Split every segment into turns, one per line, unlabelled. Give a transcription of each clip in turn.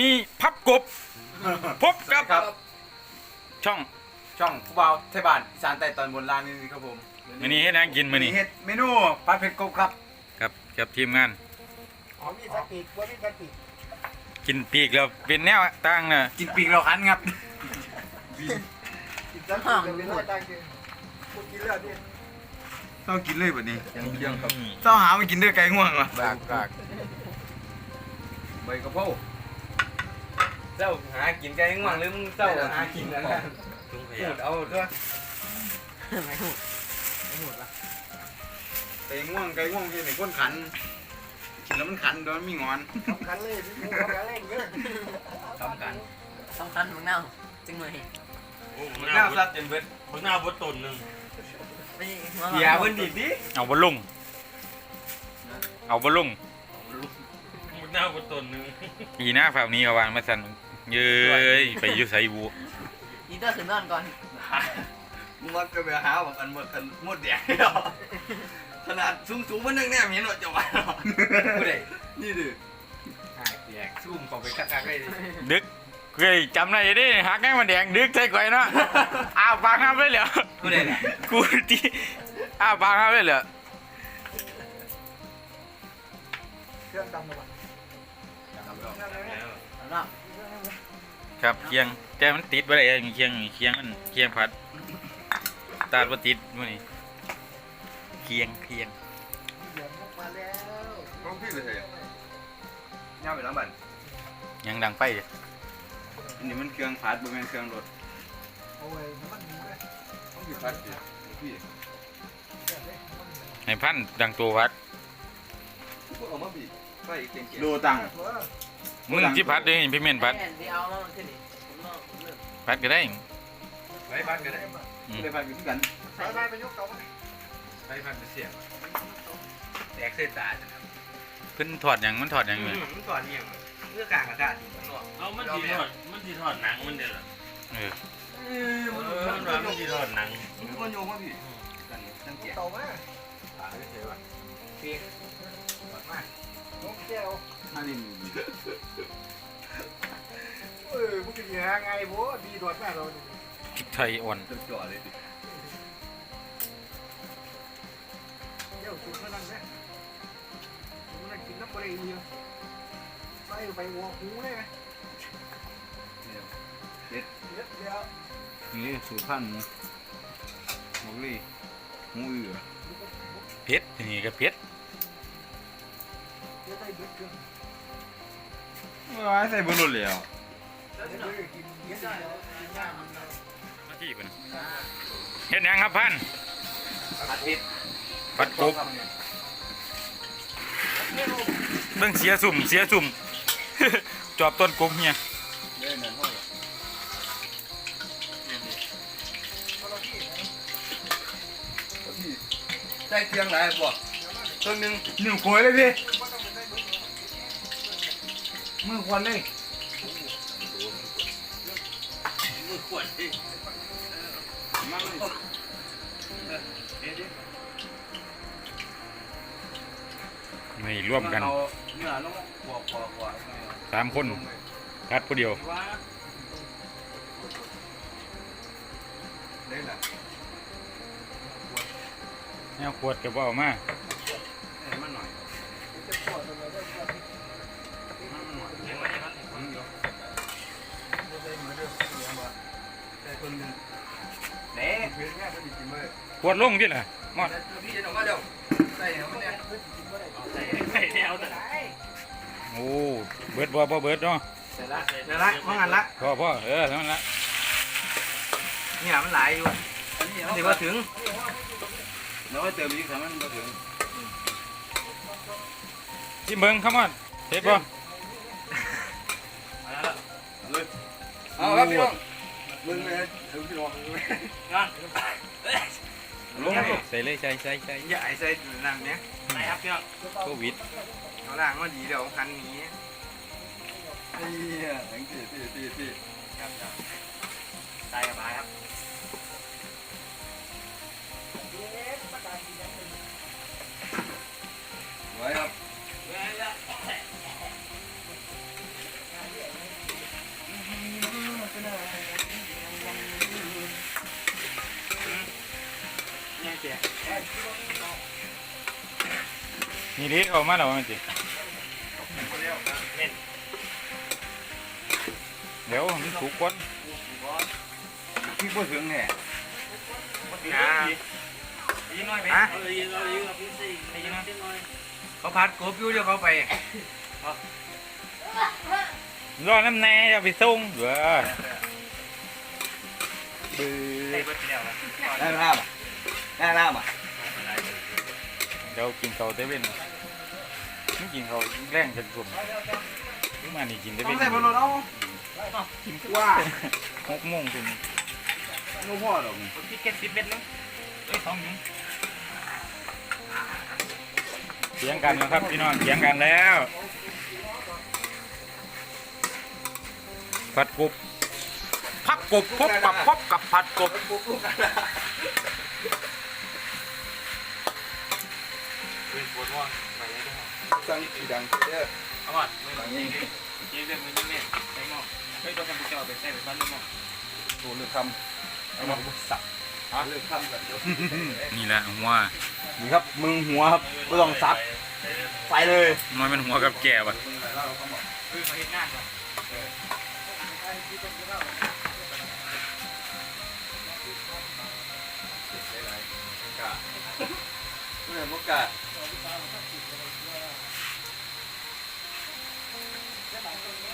นี้พับกบ พบกับ
ครับ
ช่อง
ช่องผู้เบาไทยบ้านอีสานใต้ตอนบนล่างนี่ครับผม
มื้อนี้ให้นางกินมื้อนี้
เฮ็ดเมนูผัดเผ็ดกบครับ
ครับกับทีมงาน
อ๋อมีสติกว่ามีสติก
กินปีกแล้วเป็นแนวต่างน่ะ
กินปีกเราคันครับ
กินสติกจะเป็นอะไรต่างกันพูดกินเลือดดิ
ต้องกินเลยแบบนี้
ยังยังครับ
เจ้าหามากินด้วยไก่ง่วงเหรอ
ปากปาก
ใบกระเพรา เจ้าหากินไก่ง่วงหรือมึงเจ้าหากินอะไร
จุงข
พู
ยะ
ดเอาด้วย
ไม่หูไม่หูละ
ไก่ง่วงไก่ง่วงที่ไหนก้นขันกินแล้วมันขันโดนมีงอน
สำคัญเลยพี่มูสำคัญเลยเยอะ
ทำกัน
สำคัญมึงเน่าจริงเลย
หน้าซัดจนเบิด
มึงหน้าบดตนหนึ่ง
ไม่
เสียเบิ้นดิดิ
เอาบ่ลงเอาบ่ลง
มึงหน้าบดตนหนึ่ง
ปีหน้าฝากนี้ก็วางมาสั่น เย้ยไปอยู่ไสบู
อีเตอร์ขึ้นนอนก่อน
มึงว่าก็ไปหาบอกกันหมดกันหมดแดงเหรอขนาดสูงสูงมันนึงเนี่ยมีหนวดจะมาผู้ใดนี่ดิหายแยกซุ่มเข้าไปคักๆเลยดิ
ดึกเคยจำได้ดิหักแง่มันแดงดึกใส่ก่อยเนาะอ้าวปากน้ำเลยเหรอ
ผู้ใดเนี่ย
กูที่อ้าวปากน้ำเลยเหรอ
เครื่องดำเลยว่ะ
เนาะ
ครับเคียงแต่มันติดบ่ได้เองเคียงเคียงมันเคียงพัดตาดบ่ติดมื้อนี้เคียงเคียง
เหลืองมาแล้ว
ต้องพี่ไปเถอะย่าไปล้างบ้าน
ยังดังไฟเลย
อันนี้มันเครื่องพัดบ่แม่นเครื่องรถ
โอ้ยน้ำมันหมูเลย
ต้องพี่พัดสิพี่
เลือดเลยน้ำมันหมู
ในพันดังตัวพัด
พวกเอามาบีบ ไฟเก่งๆโลตัง
ตัว
มึงที่พัดเลยพี่เม่นพัด
แอนที่เอามาขึ้นนี่ผมนอนผมเลิก
พัดก็ได้
ไฟพัดก็ได้ไฟพัดอยู่ที่กัน
ไปไปไปยกเตามา
ไฟพัดจะเสียงแตกเส้นตาจ้ะครับ
เพิ่นถอดหยังมันถอดหยังอยู่
มันก่อนเนี่ยเพื่อกลางอากาศอยู่ข้างนอก
เอามันดีถอดมันดีถอดหนังมันเดี๋ยว
เออ
เออ
เอ
มัน
อมันว่ามันดีถอดหนัง
มันโยงมาพี่กันตั้งแก่
เตามา
ขาไม่ เฉยว่ะพี่ปัดมาก
ยกแก้ว
มาดิน
เออมึงกินยังไงโว้ดีดวดแม่เรา
พริกไทยอ่อน
จจ่อเลยดิ
เดี๋ยวสุดเท่านั้นแหละมึงนั่งกินน้ำบริเดียวใส่ไปหัวหูเลยไหมเด็ดเดี๋ยว
นี่สูตรพันธุ์หมูลี่หมูอือ
เผ็ดนี่ก็เผ็ด
เดี๋ยวใส่เบ็ดเครื่อง
ว้าใส่บนรถแล้ว
เดี๋ยวเดี๋ยวกินเดี๋ยวเดี๋ยว
มาที่เพิ่นเฮ็ดหยังครับพัน
อาทิตย์
พัดกบเบิ่งเสียสุ่มเสียสุ่มจอบต้นกบเนี่ย
ใส่เครื่องไรบ่เครื่องหนึ่งหนึ่งขวดเลยพี่มือควันเลย
มือขวดดิ
มา
ไม่ร่วมกันสามคนพัดผู้เดียว
ว่าเล่นอะ
แนวขวดก็บ่เอามา
เล่นมันหน่อย
จะปวดอะไรได้ก็
มันหน่อยเล่นมันครับมันเยอเด้อเลี้ยงบ่ใส่คนหนึ่งเด้เพื่อนแม่ก็ดีจริงเลย
ขวดลงที่ล่ะมอด
พี่จะออกมด
โอ้เบิดบ่บ่เบิดเนาะ
เสร็จละเสร็จละว่างันละ
พ่อพ่อเออเท่านั้นละ
เนี่ยมันหลายอยู่มันถือว่าถึง แล้วก็เติมอีกครั้งมันก็ถึง
ที่เบิ่งครับมอดเฮ็ดบ่
เอาครับพี่น้องมึงเลยถึงพี่น้อง
นั่น
ลงใส่เลยใส่ใส่ใส่
อย่าไอ้ใส่น้ำเนี้ย
ไหนครับพี่น้อง
โควิด
เขาล่างมาดีเดี๋ยวคันนี้นี่ทั้งสี่สี่สี่สี่
ครับใส่กับบายครับ
ดิเอามาแล้วมันสิ
เม่น
เดี๋ยวมันสุกก่อน
พี่พูดถึงเนี่ย
อ่ายิงหน่อยไหมเอาเลยยิงเอาเลยยิงเอาพี่สิยิงหน่อยยิงหน่อย
เขาพัดกบอยู่เดี๋ยวเขาไป
รอน้ำแน่จะไปส่งเด้อบื้
ได้
อ
เบิดแล้วนะ
ได้หน้าป่ะได้หน้าป่ะ
เดี๋ยวกินข้าวเตเว่นไม่ กินข้าวแรงจนกลุ่มมานี่กินเต
ต้อ
เว่
ง
น
ใส่บอลลูนเอากินว่า
หกโมงถึง
งูพ่อดอก
พี่เก็ตสิบเม็ดนึงเอ้ยสองยุง
เถียงกันแล้วครับพี่น้องเถียงกันแล้วผัดกบพักกบพบกับพบกับผัดกบ
ปุ๊บลูกกัน
เป็นปวดม่วง
สั่งสีดังเด้อ
เอาหมดมือหลังยิงยิงเรื่องมือยิงเม่นใส่หม้อเฮ้ยตัวกันไปเจาไปใส่ไปบ้านหม้อ
ตัวเลือกคำเอามาสับเลือกคำกันเดียว
นี่แหละหัว
นี่ครับมึงหัวครับไม่ต้องซับใส่เลย
มันเป็นหัวกับแก่ปะ
คือมาเห็นงานก่อน
เมื่อมกา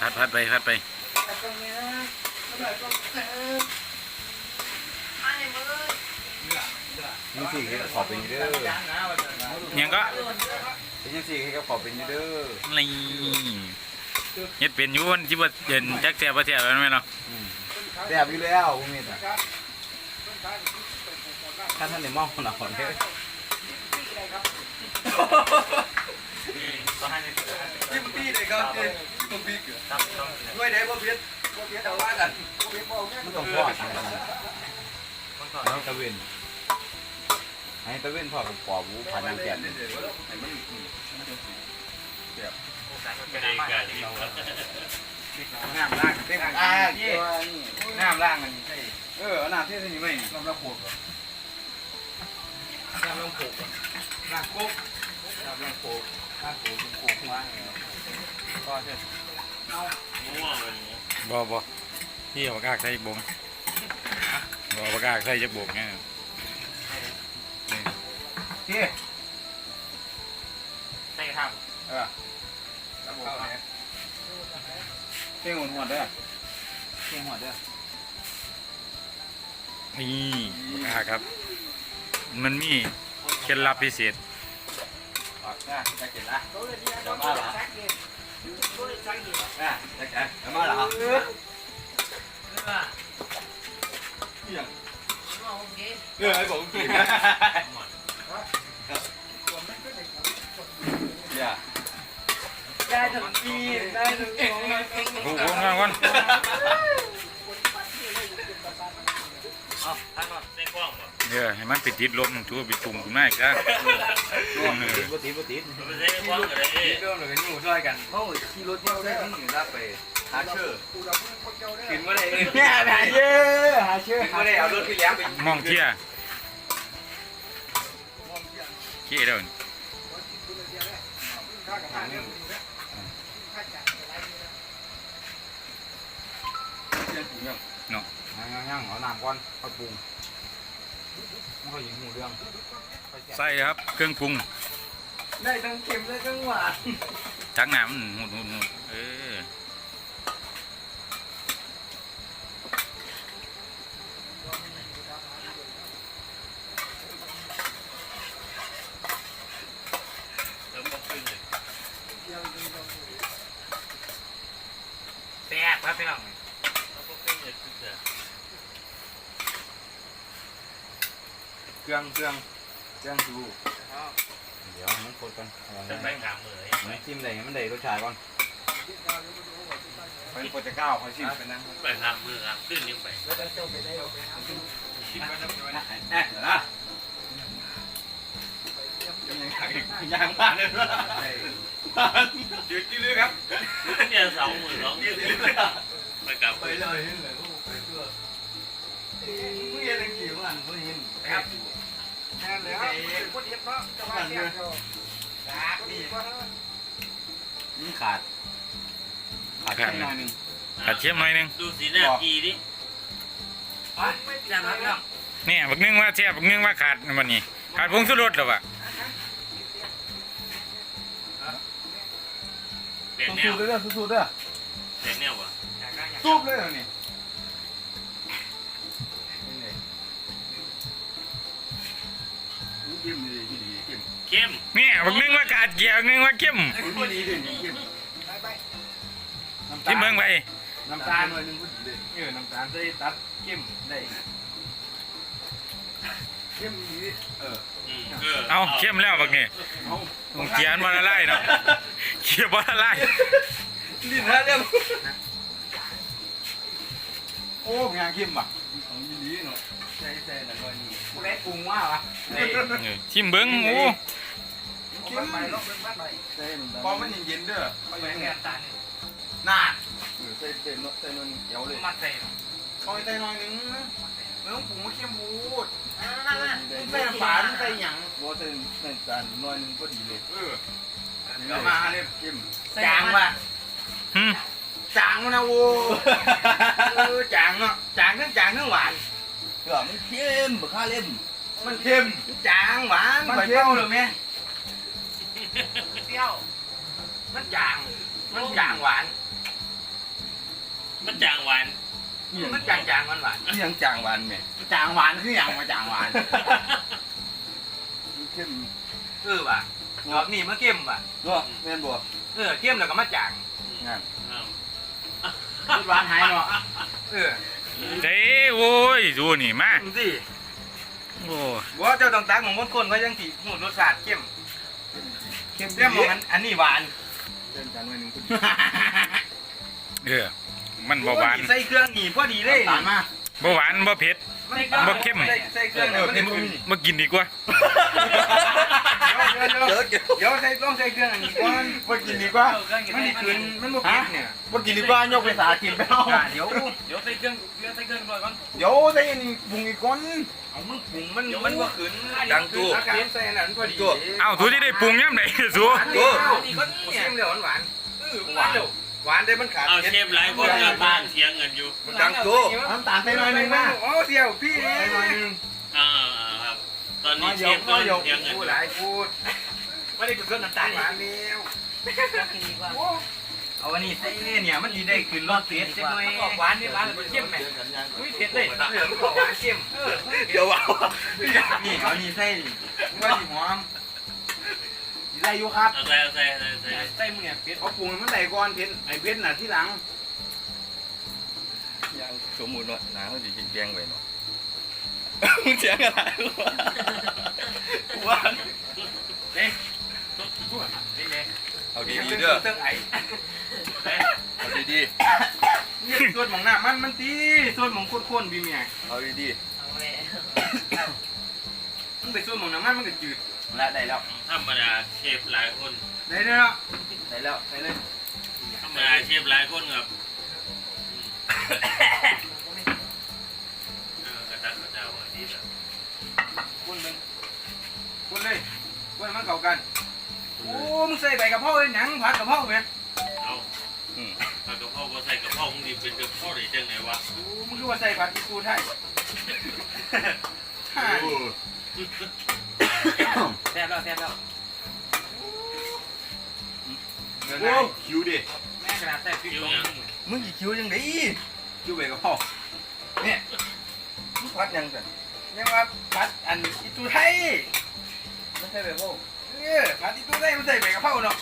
พัดพัดไปพัดไป
ยังสี่ให้ขอเป็นยูเด้อ
ยังก็
ยังสี่ให้ขอเป็นยูเด้อ
นี่เฮ็ดเป็นอยู่วันที่ว่าเดินจักแซ่บบ่แซ่บแม่นไหมเนาะ
แซ่บอยู่แล้วพวกนี้อะท่านท่านในมองหนาหอนเด้อ
ก็ให้ใน
จิ้มปี้เลยครับ จิ้มปี้เกลือ
ตับต้อง
ด้วยเด้บ่เพี้ยนบ่เพี้ยนเอาว่ากันมันต้องพอด
มันก่อน
แล้วตะเวนให้ตะเวนพอกับปอบูผ่านน้ำแก่น
ไม่ได้กันที่เรา
น้ำล่างเต็มอ่านี่น้ำล่างมันใช่เออเอาน้ำเทใส่นี่ไว้นี่น้ำละขวด
น้ำลงผูก
น้ำกุ๊กน้ำละขวดน้ำขวดขวดว่างก็เถอะ
ม่วงเลย
บ่บ่พี่เอาปากกาใส่บงบ่เอาปากกาใส่จะบกไง
พี่
ใส่กระทะ
เออแล้วบอกว่าเต้งหัวเด้อเต้งหัวเด้อ
นี่ปากกาครับ มันมีเคล็ดลับพิเศษ
ออกนะจะเก็บละจะมาเหรออะจะเก็บจะมาเหรอ เออไอ้ผมกินอย่า
ได้ทั้งปีได้ทั้งสองได้ ทั้ง
โอ้โหงานก่อ
ใส่กล้องป่ะ
เดี๋ยวให้มันไปติดลมชั่วไปตุ่มขึ้นมาอีกแล้ว
ปติปติ
มันใส่กล้องอะไร
เริ่มเลยกันอยู่ช่วยกันเขาขี่รถเที่ยวได้ที่หนึ่รับไปหาเชื่อ
กูดับคนเจ้าได้
กินว่ได้แม่หาเชื่อหาเชื่อกินว่าได้เอารถไปย้ำไป
มองเที่ยเที่ยเดี๋ยวนี้
ข้ากับข้าเนี่ยข้าจ่ายอะ
ยัง
ยังเอาน้ำก่อนค่อยปรุง ไม่ค่อยยิงหูเรื่อง
ใส่ครับ เครื่องปรุง
ได้ทั้งเค็มได้ทั้งหวาน
ทักน้ำมันหุดหุดหุดเออ
แล้วก็ขึ้นเลย
แซ่บครับพี่น้อง
แล้วก็ขึ้นเลยขึ้นเลย
เครื่องเครื่องเครื่องดูเดี๋ยวให้มันคนกันเอา
จะ
ไว้
ไปถามเลย
ให้จิ้มได้ให้มันได้รสชาติก่อน
เป็นโปรเจกต์เก้าเขาชิมเป็นนั่ง
ไปถามมือครับขึ้นยังไป
ชิมกันนะแน่นะยังยังยังบ้านเลยนะยืดกี่ลือครับ
เนี่ยสองหมื่นสอง
ยื
ยี่
ด
สิบ
ลือครับ
ไปกลับ
ไปเลยนี่เลยไปเพื่อมึงเรียน ตั้งกี่วันมึงเห็นครับ
แน่เลยครับคนเห็นเนาะจะมาแซ่บเจ้า
นี่ขาดขาดแค่หน่อยนึง
กระเทียมหน่อยนึง
ดูสีหน้ากีดิ
จานรับ
เนี่ยบักนึงว่าแซ่บบักนึงว่าขาดมันนี่ขาดผงชูรสหรอวะ
แบก
ต้อง
แนว
สู
ว
ดเด้อสูดเด้อ
แบกแนววะ
สูบเลยเหรอเนี่ย เข้มดีดีเข้ม
เข้ม
เนี่ยบักนึงว่าขาดเกี๊ยวบักนึงว่าเข้ม
ดีดีดีเข้ม
ไปไป
ที่เบิ่งไป
น้ำตาลหน่อยหนึงก็ดีเลยเออน้ำตาลได้ตัดเข้มได้เข้มดีเออ
อืมเออ
เอาเข้มแล้วบักนี่
เอา
ต้องเกียนบ่ละลายเนาะเกียบ่ละลาย
ลิ้นฮะเรื่อง
โอ้งานเข้มว่ะ ของดีดีเนาะใส่ใส่หน่อยหนึงกูได้ปรุงว่าวะ
เออชิมเบิ่งโอ้
เข้มไปลบเรื่องบ้านไป
ใส่น้ำตาลพอมันเย็นๆเด้อ
ไปแม่ตาเนี่ย
น่าเออใส่ใส่ใส่มันเขียวเลย
มาใส่
คอยใส่หน่อยหนึงไม่ต้องปรุงมาเข้มบูด
นั่นน่ะ
ใส่น้ำตาลใส่หยังบ่ใส่น้ำตาลหน่อยหนึงก็ดีเลยเออเดี๋ยวมาเลยเข้ม
จางว่ะ
หึ
จางมันนะโว้เออจางเนาะจางทั้
มันเข้มบักข้าเล่ม
มันเค็ม จางหวาน
มัน
ไป
เค็
เป้ามเลยไหม
เปรี้ยว
มันจาง มันจางหวาน
มันจางหวาน
มันจางจางหวานหวาน
นี่ยังจางหวานแม่
จางหวานคืออย่างมาจางหวานเข้ม
เออว่ะ
รอบนี้มันเข้มว่ะ
เนาะแม่นบ่
เออเข้มแล้วก็มาจาง
งาน
อ้าว
หวานหายเนาะเออ
เด้โว้ยดูนี่มา
ดูสิ
โอ้
บอกว่าเจ้าต่างๆของคนคนก็ยังสีหูรสชาติเข้มเข้มเข้มมองอันอันนี้หวานเดินจานไว้หนึ่ง
เออมันบ่หวาน
ใส่เครื่องหนีพอดีเลยตามมา
บ่หวานบ่เผ็ด บ่เข้ม
ใส่ใส่เครื่องเนี่ยมันบ่มี
มากินดีกว่า
เดี๋ยวเดี๋ยวเดี๋ยวใส่ต้องใส่เครื่องอันนี้ก่อนมากินดีกว่ามันนี่คืนมันบ่เผ็ดเนี่ย
บ่กินดีกว่ายกไปสากินไปเอา
อะเดี๋ยว
เดี๋ยวใส่เครื่องเดี๋ยวใส่เครื่องก่อนก่อน
เดี๋ยวใส่อันนี้ปรุงอีกก่อนเอามึงปรุงมันมันบ่ขืน
ดังตู้
อากาศใส่อันนั้นพอดี
เอ้าทูที่ได้ปรุงยามไหนสู
โอ้นี่ก็นี่เค็มเดี๋ยวหวานๆเออหวานเดี๋ยว หวานได้มันขาด
เอาเชฟหลายคนเงินบ้านเสียเงินอยู่
ดังตู้
น้ำตาลใส่หน่อยหนึงมาโอ้เสี่ยวพี่ใส่หน่อยหนึง
อ่าครับ ตอนนี้เชฟก็
น้อยเดียว
เสียเงินอ
พูด
ยู่
หลายพูด
ไม่ได้กินเครื่องน้ำตาล
หวานเร็ว
กินดีกว่า
เอาอันนี้ใส่เนี่ยมันดีได้ขึ้นรสเผ็ดจังหน่อย
หวานนี่หวานเลยเข้มแม่อุ้ยเผ็ดเลย
เออมันก็หวานเข้มเออ
เดี๋ยวว่า
นี่เอานี่ใส่นี่ว่าสิหอม สิได้อยู่ครับ
เอาใส่เอาใส่ใส่ใส่
ใส่มึงเนี่ยเผ็ด
เอาปรุงให้มันได้ก่อนเผ็ดไอ้เผ็ดน่ะที่หลัง
ยังสมมุติเนาะน้าเขาสิกินแป้งไว้เนาะมึงเสียงอะไรว่าเอาดีๆเด้อ
เติ้งไอ้
เอาดี
เนี่ยส่วนของหน้ามันมันตีส่วนของข้นๆพี่เมีย
ๆเอาดี
เอาเลย
มันไปส่วนของน้ำมันมันก็จืด แล้วได้แล้ว
ธรรมดาเชฟหลายคน
ได้แล้วได้แล้วได้เลย
ธรรมดาเชฟหลายคนครับเออกระตักกระเจ้าอันนี้แบบ
คนหนึ่งคนเลยคนมันเก่ากันโอ้มึงใส่ใบกะเพราเลยหนังผัดกะเพราไหม
เอา
ๆอืม
ผัดกะเพราบ่ใส่กะเพรามึงนี่เป็นกะเพราได้จังไหนวะ
โอ้มึงคือว่าใส่ผัดอีกูไทยฮ่านี่
แซ่บแล้วแซ่บแล้ว
เดี๋ยว
โอ้
นะ
คิวดิ
แม่กระดาษแซ่บพริกลง
มึงกี่คิวยังไง
คิวใบกะเพราเนี่ย
มึงพัดยังกัน
เรียกว่าผัดอันอีตูไทย
ไม่ใช่แบบพวก
เออผัดอีตูไทยมันใส่ใบกะเพราเนาะ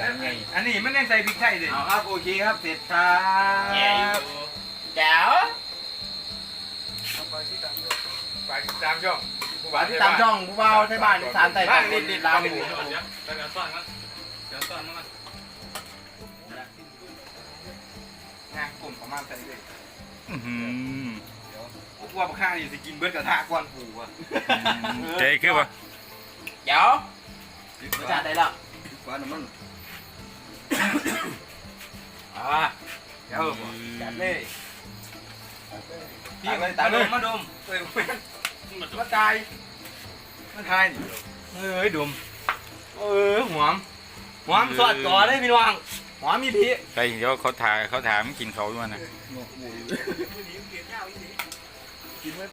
ดังไง
อันนี้มันยังใส่พริกไทยเลย
เอาครับโอเคครับเสร็จครั
แย่อยู่
บ
แจ๋ว
ไปที่ตาม
ฝากติดตามช่อง
ฝากติดตามช่องผู้เบาไทยบ้านอีสานใต้
บ้า
ปานก
ดิ
ดิ
ด
น
ลา
ลาม
ห
ห
มู
มู
เดี๋ยวเดี๋ยวซ่อนมันเดี๋ยวซ่อนมัน
งานกลุ่มประมาณใส่เลย
อื้อหือ
พวกว่าข้างนี่สิกินเบิร์ดกระทะก้อนผูอะ
ใจคือว่า
เดี๋ยว
รสชาติได้แล้วฟ้าน้ำมัน
อ่าเดี๋ยวจัดเลยพี่
ตักเลย
ตา
ตัก
ด
เลย
มมาดมเอ้ย
มัน
มาตายมาทายนี่เอ้ยดุมเออหอมหอมสอดก่อเลยพี่น้องหอมมีพี
ไปเดี๋ยวเขาถ่ายเขาถามกินเขาด้วยนะ